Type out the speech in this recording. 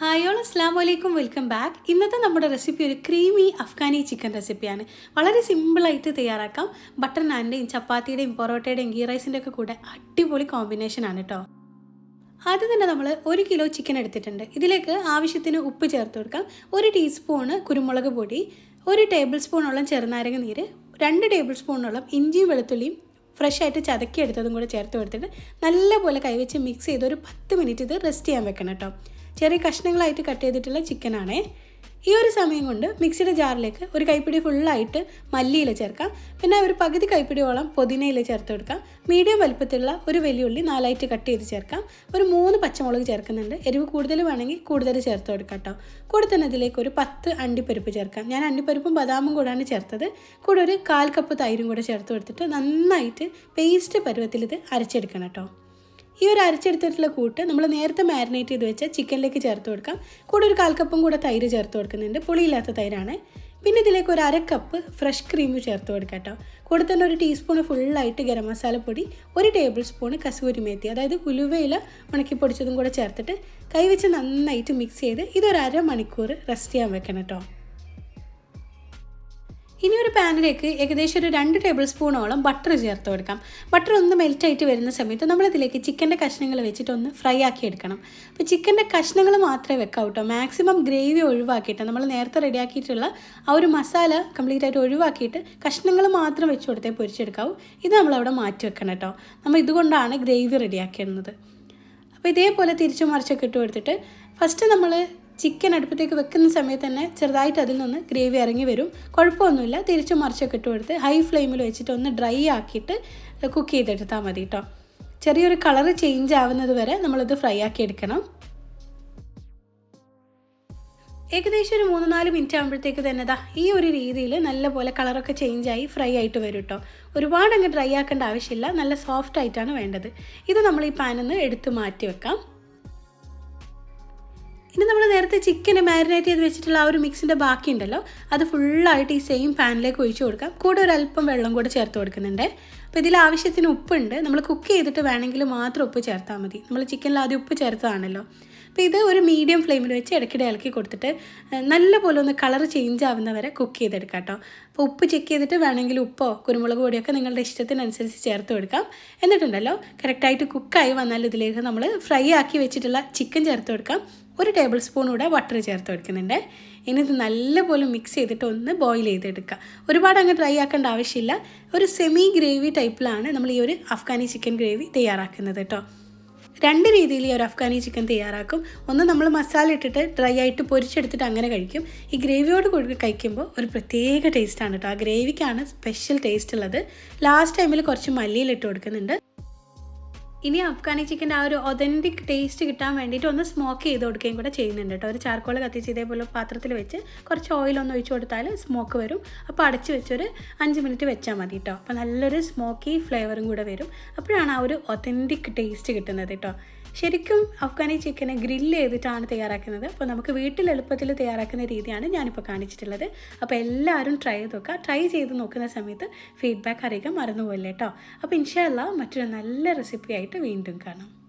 Hi all അസ്ലാം വലൈക്കും welcome back ഇന്നത്തെ നമ്മുടെ റെസിപ്പി ഒരു ക്രീമി അഫ്ഗാനി ചിക്കൻ റെസിപ്പിയാണ് വളരെ സിമ്പിളായിട്ട് തയ്യാറാക്കാം. ബട്ടർ നാനിന്റെയും ചപ്പാത്തിയുടെയും പൊറോട്ടയുടെയും ഗീ റൈസിന്റെ ഒക്കെ കൂടെ അടിപൊളി കോമ്പിനേഷനാണ് കേട്ടോ ആദ്യം തന്നെ നമ്മൾ ഒരു കിലോ ചിക്കൻ എടുത്തിട്ടുണ്ട്. ഇതിലേക്ക് ആവശ്യത്തിന് ഉപ്പ് ചേർത്ത് കൊടുക്കാം. ഒരു ടീസ്പൂണ് കുരുമുളക് പൊടി ഒരു ടേബിൾ സ്പൂണോളം ചെറുനാരങ്ങ നീര് രണ്ട് ടേബിൾ സ്പൂണോളം ഇഞ്ചിയും വെളുത്തുള്ളിയും ഫ്രഷ് ആയിട്ട് ചതക്കി എടുത്തതും കൂടെ ചേർത്ത് കൊടുത്തിട്ട് നല്ലപോലെ കൈവച്ച് മിക്സ് ചെയ്ത് ഒരു പത്ത് മിനിറ്റ് ഇത് റെസ്റ്റ് ചെയ്യാൻ വെക്കണം കേട്ടോ ചെറിയ കഷ്ണങ്ങളായിട്ട് കട്ട് ചെയ്തിട്ടുള്ള ചിക്കനാണേ. ഈ ഒരു സമയം കൊണ്ട് മിക്സിയുടെ ജാറിലേക്ക് ഒരു കൈപ്പിടി ഫുള്ളായിട്ട് മല്ലിയില ചേർക്കാം. പിന്നെ ഒരു പകുതി കൈപ്പിടിയോളം പുതിനയില ചേർത്ത് കൊടുക്കാം. മീഡിയം വലുപ്പത്തിലുള്ള ഒരു വെല്ലുള്ളി നാലായിട്ട് കട്ട് ചെയ്ത് ചേർക്കാം. ഒരു മൂന്ന് പച്ചമുളക് ചേർക്കുന്നുണ്ട്. എരിവ് കൂടുതൽ വേണമെങ്കിൽ കൂടുതൽ ചേർത്ത് കൊടുക്കാം കേട്ടോ. കൂടെ തന്നെ ഇതിലേക്ക് ഒരു പത്ത് അണ്ടിപ്പരിപ്പ് ചേർക്കാം. ഞാൻ അണ്ടിപ്പരിപ്പും ബദാമും കൂടാണ് ചേർത്തത്. കൂടെ ഒരു കാൽ കപ്പ് തൈരും കൂടെ ചേർത്ത് കൊടുത്തിട്ട് നന്നായിട്ട് പേസ്റ്റ് പരുവത്തിൽ ഇത് അരച്ചെടുക്കണം കേട്ടോ. ഈ ഒരു അരച്ചെടുത്തിട്ടുള്ള കൂട്ട് നമ്മൾ നേരത്തെ മാരിനേറ്റ് ചെയ്ത് വെച്ച ചിക്കനിലേക്ക് ചേർത്ത് കൊടുക്കാം. കൂടെ ഒരു കാൽക്കപ്പും കപ്പും കൂടെ തൈര് ചേർത്ത് കൊടുക്കുന്നുണ്ട്. പുളിയില്ലാത്ത തൈരാണ്. പിന്നെ ഇതിലേക്ക് ഒരു അര കപ്പ് ഫ്രഷ് ക്രീം ചേർത്ത് കൊടുക്കാം കേട്ടോ. കൂടെ തന്നെ ഒരു ടീസ്പൂൺ ഫുള്ളായിട്ട് ഗരം മസാല പൊടി ഒരു ടേബിൾ സ്പൂൺ കസൂരി മേത്തി അതായത് ഉലുവയില ഉണക്കി പൊടിച്ചതും കൂടെ ചേർത്തിട്ട് കൈവച്ച് നന്നായിട്ട് മിക്സ് ചെയ്ത് ഇതൊരു അരമണിക്കൂർ റെസ്റ്റ് ചെയ്യാൻ വെക്കണം കേട്ടോ. ഇനി ഒരു പാനിലേക്ക് ഏകദേശം ഒരു രണ്ട് ടേബിൾ സ്പൂണോളം ബട്ടർ ചേർത്ത് കൊടുക്കാം. ബട്ടർ ഒന്ന് മെൽറ്റായിട്ട് വരുന്ന സമയത്ത് നമ്മളിതിലേക്ക് ചിക്കന്റെ കഷ്ണങ്ങൾ വെച്ചിട്ട് ഒന്ന് ഫ്രൈ ആക്കി എടുക്കണം. അപ്പോൾ ചിക്കന്റെ കഷ്ണങ്ങൾ മാത്രമേ വെക്കാം കേട്ടോ. മാക്സിമം ഗ്രേവി ഒഴിവാക്കിയിട്ട് നമ്മൾ നേരത്തെ റെഡിയാക്കിയിട്ടുള്ള ആ ഒരു മസാല കംപ്ലീറ്റ് ആയിട്ട് ഒഴിവാക്കിയിട്ട് കഷ്ണങ്ങൾ മാത്രം വെച്ച് കൊടുത്തേ പൊരിച്ചെടുക്കാവൂ. ഇത് നമ്മളവിടെ മാറ്റി വെക്കണം കേട്ടോ. നമ്മൾ ഇതുകൊണ്ടാണ് ഗ്രേവി റെഡിയാക്കുന്നത് അപ്പോൾ ഇതേപോലെ തിരിച്ചു മറിച്ചൊക്കെ ഇട്ട് കൊടുത്തിട്ട് ഫസ്റ്റ് നമ്മൾ ചിക്കൻ അടുപ്പത്തേക്ക് വെക്കുന്ന സമയത്ത് തന്നെ ചെറുതായിട്ട് അതിൽ നിന്ന് ഗ്രേവി ഇറങ്ങി വരും. കുഴപ്പമൊന്നുമില്ല. തിരിച്ചു മറിച്ചൊക്കെ ഇട്ട് കൊടുത്ത് ഹൈ ഫ്ലെയിമിൽ വെച്ചിട്ട് ഒന്ന് ഡ്രൈ ആക്കിയിട്ട് കുക്ക് ചെയ്തെടുത്താൽ മതി കേട്ടോ ചെറിയൊരു കളറ് ചേഞ്ച് ആവുന്നത് വരെ നമ്മളിത് ഫ്രൈ ആക്കി എടുക്കണം. ഏകദേശം ഒരു മൂന്ന് നാല് മിനിറ്റ് ആകുമ്പോഴത്തേക്ക് തന്നെ ദാ ഈ ഒരു രീതിയിൽ നല്ലപോലെ കളറൊക്കെ ചേഞ്ച് ആയി ഫ്രൈ ആയിട്ട് വരും കേട്ടോ ഒരുപാട് അങ്ങ് ഡ്രൈ ആക്കേണ്ട ആവശ്യമില്ല. നല്ല സോഫ്റ്റ് ആയിട്ടാണ് വേണ്ടത്. ഇത് നമ്മൾ ഈ പാനിൽ നിന്ന് എടുത്ത് മാറ്റി വെക്കാം. ഇനി നമ്മൾ നേരത്തെ ചിക്കന് മാരിനേറ്റ് ചെയ്ത് വെച്ചിട്ടുള്ള ആ ഒരു മിക്സിന്റെ ബാക്കി ഉണ്ടല്ലോ അത് ഫുള്ളായിട്ട് ഈ സെയിം പാനിലേക്ക് ഒഴിച്ചു കൊടുക്കാം. കൂടെ ഒരു അല്പം വെള്ളം കൂടെ ചേർത്ത് കൊടുക്കുന്നുണ്ട്. അപ്പോൾ ഇതിൽ ആവശ്യത്തിന് ഉപ്പുണ്ട്. നമ്മൾ കുക്ക് ചെയ്തിട്ട് വേണമെങ്കിൽ മാത്രം ഉപ്പ് ചേർത്താൽ മതി. നമ്മൾ ചിക്കനിൽ ആദ്യം ഉപ്പ് ചേർത്തതാണല്ലോ. അപ്പോൾ ഇത് ഒരു മീഡിയം ഫ്ലെയിമിൽ വെച്ച് ഇടയ്ക്കിടെ ഇളക്കി കൊടുത്തിട്ട് നല്ല പോലെ ഒന്ന് കളർ ചേഞ്ച് ആവുന്ന വരെ കുക്ക് ചെയ്തെടുക്കാം കേട്ടോ. അപ്പോൾ ഉപ്പ് ചെക്ക് ചെയ്തിട്ട് വേണമെങ്കിൽ ഉപ്പോ കുരുമുളക് പൊടിയൊക്കെ നിങ്ങളുടെ ഇഷ്ടത്തിനനുസരിച്ച് ചേർത്ത് കൊടുക്കാം. എന്നിട്ടുണ്ടല്ലോ കറക്റ്റായിട്ട് കുക്കായി വന്നാൽ ഇതിലേക്ക് നമ്മൾ ഫ്രൈ ആക്കി വെച്ചിട്ടുള്ള ചിക്കൻ ചേർത്ത് കൊടുക്കാം. ഒരു ടേബിൾ സ്പൂൺ കൂടെ ബട്ടർ ചേർത്ത് കൊടുക്കുന്നുണ്ട്. ഇനി ഇത് നല്ലപോലെ മിക്സ് ചെയ്തിട്ട് ഒന്ന് ബോയിൽ ചെയ്തെടുക്കുക ഒരുപാട് അങ്ങ് ഡ്രൈ ആക്കേണ്ട ആവശ്യമില്ല. ഒരു സെമി ഗ്രേവി ടൈപ്പിലാണ് നമ്മൾ ഈ ഒരു അഫ്ഗാനി ചിക്കൻ ഗ്രേവി തയ്യാറാക്കുന്നത് കേട്ടോ രണ്ട് രീതിയിൽ ഈ ഒരു അഫ്ഗാനി ചിക്കൻ തയ്യാറാക്കും. ഒന്ന് നമ്മൾ മസാല ഇട്ടിട്ട് ഡ്രൈ ആയിട്ട് പൊരിച്ചെടുത്തിട്ട് അങ്ങനെ കഴിക്കും. ഈ ഗ്രേവിയോട് കൂടി കഴിക്കുമ്പോൾ ഒരു പ്രത്യേക ടേസ്റ്റാണ് കേട്ടോ ആ ഗ്രേവിക്കാണ് സ്പെഷ്യൽ ടേസ്റ്റ് ഉള്ളത്. ലാസ്റ്റ് ടൈമിൽ കുറച്ച് മല്ലിയിലിട്ട് കൊടുക്കുന്നുണ്ട്. ഇനി അഫ്ഗാനി ചിക്കന്റെ ആ ഒരു ഒതന്റിക് ടേസ്റ്റ് കിട്ടാൻ വേണ്ടിയിട്ട് ഒന്ന് സ്മോക്ക് ചെയ്ത് കൊടുക്കുകയും കൂടെ ചെയ്യുന്നുണ്ട് കേട്ടോ. ഒരു ചാർക്കോൾ കത്തിച്ച് ഇതേപോലെ പാത്രത്തിൽ വെച്ച് കുറച്ച് ഓയിലൊന്ന് ഒഴിച്ച് കൊടുത്താൽ സ്മോക്ക് വരും. അപ്പോൾ അടച്ച് വെച്ചൊരു അഞ്ച് മിനിറ്റ് വെച്ചാൽ മതി കേട്ടോ. അപ്പോൾ നല്ലൊരു സ്മോക്കി ഫ്ലേവറും കൂടെ വരും. അപ്പോഴാണ് ആ ഒരു ഒതന്റിക് ടേസ്റ്റ് കിട്ടുന്നത് കേട്ടോ. ശരിക്കും അഫ്ഗാനി ചിക്കനെ ഗ്രില്ല് ചെയ്തിട്ടാണ് തയ്യാറാക്കുന്നത്. അപ്പോൾ നമുക്ക് വീട്ടിൽ എളുപ്പത്തിൽ തയ്യാറാക്കുന്ന രീതിയാണ് ഞാനിപ്പോൾ കാണിച്ചിട്ടുള്ളത്. അപ്പോൾ എല്ലാവരും ട്രൈ ചെയ്ത് നോക്കുക. ട്രൈ ചെയ്ത് നോക്കുന്ന സമയത്ത് ഫീഡ്ബാക്ക് അറിയിക്കാൻ മറന്നുപോയില്ല കേട്ടോ അപ്പോൾ ഇൻഷാല്ല മറ്റൊരു നല്ല റെസിപ്പി ആയിട്ട് വീണ്ടും കാണാം.